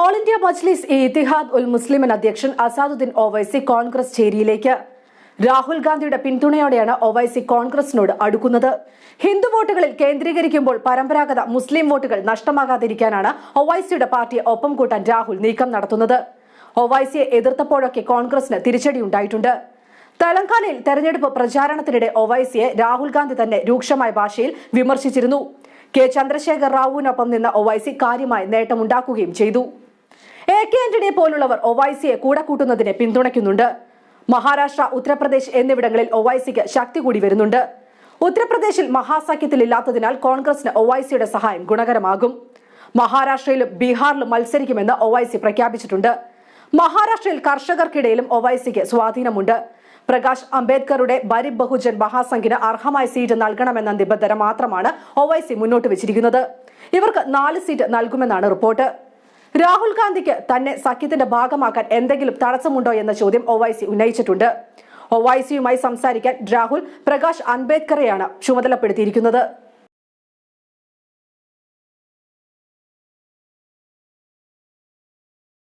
All India Majlis Ittehad ul Muslimeen അധ്യക്ഷൻ അസാദുദ്ദീൻ ഒവൈസി കോൺഗ്രസ് ചേരിയിലേക്ക്. രാഹുൽ ഗാന്ധിയുടെ പിന്തുണയോടെയാണ് ഒവൈസി കോൺഗ്രസിനോട് അടുക്കുന്നത്. ഹിന്ദു വോട്ടുകളിൽ കേന്ദ്രീകരിക്കുമ്പോൾ പരമ്പരാഗത മുസ്ലിം വോട്ടുകൾ നഷ്ടമാകാതിരിക്കാനാണ് ഒവൈസിയുടെ പാർട്ടിയെ ഒപ്പം കൂട്ടാൻ രാഹുൽ നീക്കം നടത്തുന്നത്. ഒവൈസിയെ എതിർത്തപ്പോഴൊക്കെ കോൺഗ്രസിന് തിരിച്ചടിയുണ്ടായിട്ടുണ്ട് തെലങ്കാനയിൽ തെരഞ്ഞെടുപ്പ് പ്രചാരണത്തിനിടെ ഒവൈസിയെ രാഹുൽ ഗാന്ധി തന്നെ രൂക്ഷമായ ഭാഷയിൽ വിമർശിച്ചിരുന്നു. കെ ചന്ദ്രശേഖർ റാവുവിനൊപ്പം നിന്ന ഒവൈസി കാര്യമായി നേട്ടമുണ്ടാക്കുകയും ചെയ്തു. എ കെ ആന്റണിയെ പോലുള്ളവർ ഒവൈസിയെ കൂടെ കൂട്ടുന്നതിനെ പിന്തുണയ്ക്കുന്നുണ്ട്. മഹാരാഷ്ട്ര ഉത്തർപ്രദേശ് എന്നിവിടങ്ങളിൽ ഒവൈസിക്ക് ശക്തി കൂടി വരുന്നുണ്ട്. ഉത്തർപ്രദേശിൽ മഹാസഖ്യത്തിലില്ലാത്തതിനാൽ കോൺഗ്രസിന് ഒവൈസിയുടെ സഹായം ഗുണകരമാകും. മഹാരാഷ്ട്രയിലും ബീഹാറിലും മത്സരിക്കുമെന്ന് ഒവൈസി പ്രഖ്യാപിച്ചിട്ടുണ്ട്. മഹാരാഷ്ട്രയിൽ കർഷകർക്കിടയിലും ഒവൈസിക്ക് സ്വാധീനമുണ്ട്. പ്രകാശ് അംബേദ്കറുടെ ബരിബ് ബഹുജൻ മഹാസംഘിന് അർഹമായ സീറ്റ് നൽകണമെന്ന നിബന്ധന മാത്രമാണ് ഒവൈസി മുന്നോട്ട് വെച്ചിരിക്കുന്നത്. ഇവർക്ക് നാല് സീറ്റ് നൽകുമെന്നാണ് റിപ്പോർട്ട്. രാഹുൽ ഗാന്ധിക്ക് തന്നെ സഖ്യത്തിന്റെ ഭാഗമാക്കാൻ എന്തെങ്കിലും തടസ്സമുണ്ടോ എന്ന ചോദ്യം ഒവൈസി ഉന്നയിച്ചിട്ടുണ്ട്. ഒവൈസിയുമായി സംസാരിക്കാൻ രാഹുൽ പ്രകാശ് അംബേദ്കറെയാണ് ചുമതലപ്പെടുത്തിയിരിക്കുന്നത്.